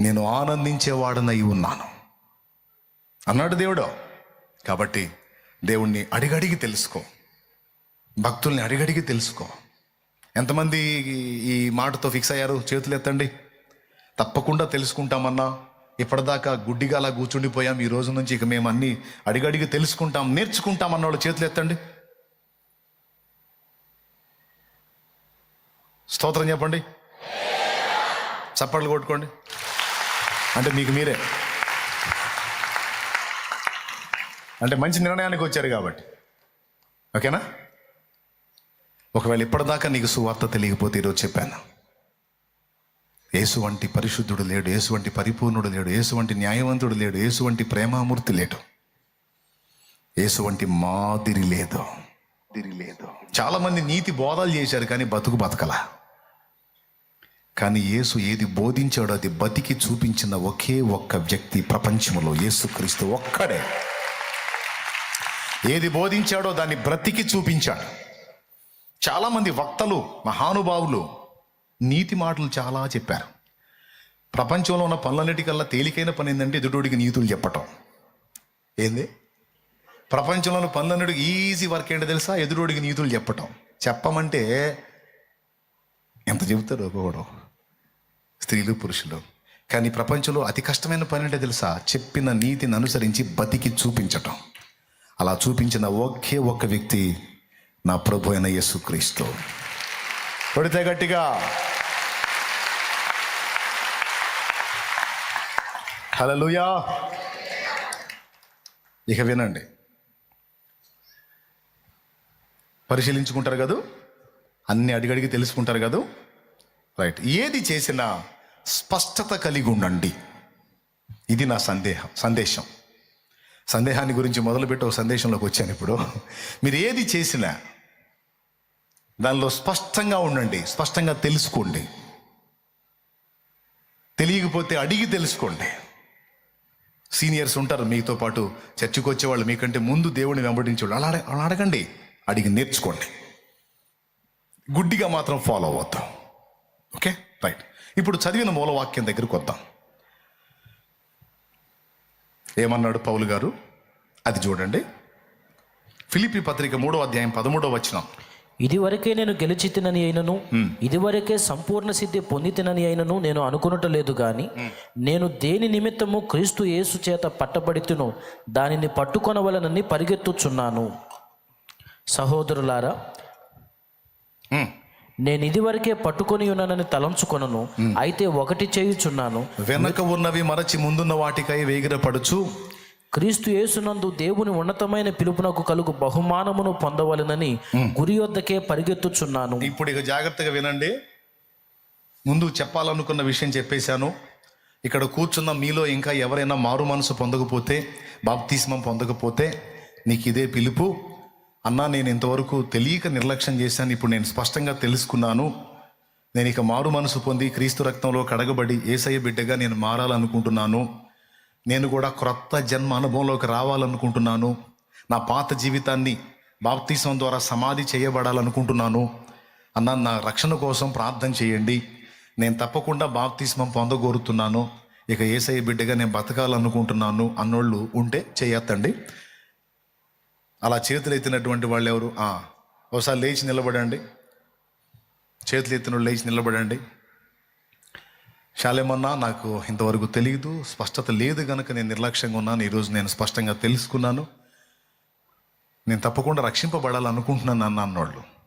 నేను ఆనందించేవాడనై ఉన్నాను. అన్నాడు దేవుడు. కాబట్టి దేవుణ్ణి అడిగడిగి తెలుసుకో. భక్తుల్ని అడిగడిగి తెలుసుకో. ఎంతమంది ఈ- మాటతో ఫిక్స్ అయ్యారు? చేతులు ఎత్తండి. తప్పకుండా తెలుసుకుంటామన్నా. ఇప్పటిదాకా గుడ్డిగా అలా కూర్చుండిపోయాం. ఈ రోజు నుంచి ఇక మేము అన్ని అడిగడిగి తెలుసుకుంటాం నేర్చుకుంటాం అన్న వాళ్ళు చేతులు ఎత్తండి. స్తోత్రం చెప్పండి. చప్పట్లు కొట్టుకోండి. అంటే మీకు మీరే. అంటే మంచి నిర్ణయానికి వచ్చారు కాబట్టి. ఓకేనా? ఒకవేళ ఇప్పటిదాకా నీకు సువార్త తెలియకపోతే ఈరోజు చెప్పాను. యేసు వంటి పరిశుద్ధుడు లేడు యేసు వంటి పరిపూర్ణుడు లేడు యేసు వంటి న్యాయవంతుడు లేడు యేసు వంటి ప్రేమామూర్తి లేడు. యేసు వంటి మాదిరి లేదు. లేదు. చాలా మంది నీతి బోధాలు చేశారు కానీ బతుకు బతకలా. కానీ యేసు ఏది బోధించాడో అది బతికి చూపించిన ఒకే ఒక్క వ్యక్తి ప్రపంచంలో యేసుక్రీస్తు ఒక్కడే. ఏది బోధించాడో దాన్ని బ్రతికి చూపించాడు. చాలామంది వక్తలు మహానుభావులు నీతి మాటలు చాలా చెప్పారు. ప్రపంచంలో ఉన్న పనులన్నిటికల్లా తేలికైన పని ఏంటంటే ఎదుటోడికి నీతులు చెప్పటం. ఏంది? ప్రపంచంలో ఉన్న పనులన్నిటికి ఈజీ వర్క్ ఏంటో తెలుసా? ఎదుటోడికి నీతులు చెప్పటం. చెప్పమంటే ఎంత చెబుతారు ఒక్కొక్కడు? స్త్రీలు పురుషులు. కానీ ప్రపంచంలో అతి కష్టమైన పని అంటే తెలుసా? చెప్పిన నీతిని అనుసరించి బతికి చూపించటం. అలా చూపించిన ఒకే ఒక్క వ్యక్తి నా ప్రభు అయిన యేసుక్రీస్తు. కొడితే గట్టిగా. హలలుయా ఇక వినండి. పరిశీలించుకుంటారు కదూ? అన్ని అడిగడిగి తెలుసుకుంటారు కదూ? రైట్. ఏది చేసినా స్పష్టత కలిగి ఉండండి ఇది నా సందేహం సందేశం. సందేహాన్ని గురించి మొదలుపెట్టి ఒక సందేశంలోకి వచ్చాను ఇప్పుడు. మీరు ఏది చేసినా దానిలో స్పష్టంగా ఉండండి స్పష్టంగా తెలుసుకోండి. తెలియకపోతే అడిగి తెలుసుకోండి. సీనియర్స్ ఉంటారు మీతో పాటు చర్చికి వచ్చేవాళ్ళు మీకంటే ముందు దేవుని వెంబడించేవాళ్ళు. అలా అలా అడగండి అడిగి నేర్చుకోండి. గుడ్డిగా మాత్రం ఫాలో అవుతాం ఓకే రైట్ ఇప్పుడు చదివిన మూలవాక్యం దగ్గరికి వద్దాం. ఏమన్నాడు పౌలు గారు? అది చూడండి. ఫిలిపి పత్రిక మూడో అధ్యాయం పదమూడో వచనం. ఇదివరకే నేను గెలిచి తినని అయినను ఇదివరకే సంపూర్ణ సిద్ధి పొంది తినని అయినను నేను అనుకున్నట లేదు గాని నేను దేని నిమిత్తము క్రీస్తు యేసు చేత పట్టబడితునో దానిని పట్టుకొనవలనని పరిగెత్తుచున్నాను. సహోదరులారా. నేను ఇదివరకే పట్టుకొని ఉన్నానని తలంచుకొనను. అయితే ఒకటి చేయుచున్నాను. వెనక ఉన్నవి మరచి ముందున్న వాటికై వేగిరపడుచు. క్రీస్తు యేసునందు దేవుని ఉన్నతమైన పిలుపునకు కలుగు బహుమానమును పొందవలనని గురి వద్దకే పరిగెత్తుచున్నాను. ఇప్పుడు ఇక జాగ్రత్తగా వినండి. ముందు చెప్పాలనుకున్న విషయం చెప్పేశాను. ఇక్కడ కూర్చున్న మీలో ఇంకా ఎవరైనా మారు మనసు పొందకపోతే బాప్తిస్మం పొందకపోతే నీకు ఇదే పిలుపు. అన్నా నేను ఇంతవరకు తెలియక నిర్లక్ష్యం చేశాను. ఇప్పుడు నేను స్పష్టంగా తెలుసుకున్నాను. నేను ఇక మారు మనసు పొంది క్రీస్తు రక్తంలో కడగబడి ఏసయ్య బిడ్డగా నేను మారాలనుకుంటున్నాను. నేను కూడా క్రొత్త జన్మ అనుభవంలోకి రావాలనుకుంటున్నాను. నా పాత జీవితాన్ని బాప్తీసం ద్వారా సమాధి చేయబడాలనుకుంటున్నాను. అన్న నా రక్షణ కోసం ప్రార్థన చేయండి. నేను తప్పకుండా బాప్తిస్మం పొందగోరుతున్నాను. ఇక ఏసఐ బిడ్డగా నేను బతకాలనుకుంటున్నాను. అన్నోళ్ళు ఉంటే చేయొద్దండి. అలా చేతులు ఎత్తినటువంటి వాళ్ళు ఎవరు? ఒకసారి లేచి నిలబడండి. చేతులు ఎత్తిన లేచి నిలబడండి. శాలేమన్నా నాకు ఇంతవరకు తెలియదు స్పష్టత లేదు కనుక నేను నిర్లక్ష్యంగా ఉన్నాను. ఈరోజు నేను స్పష్టంగా తెలుసుకున్నాను. నేను తప్పకుండా రక్షింపబడాలనుకుంటున్నాను అన్న అన్నోళ్ళు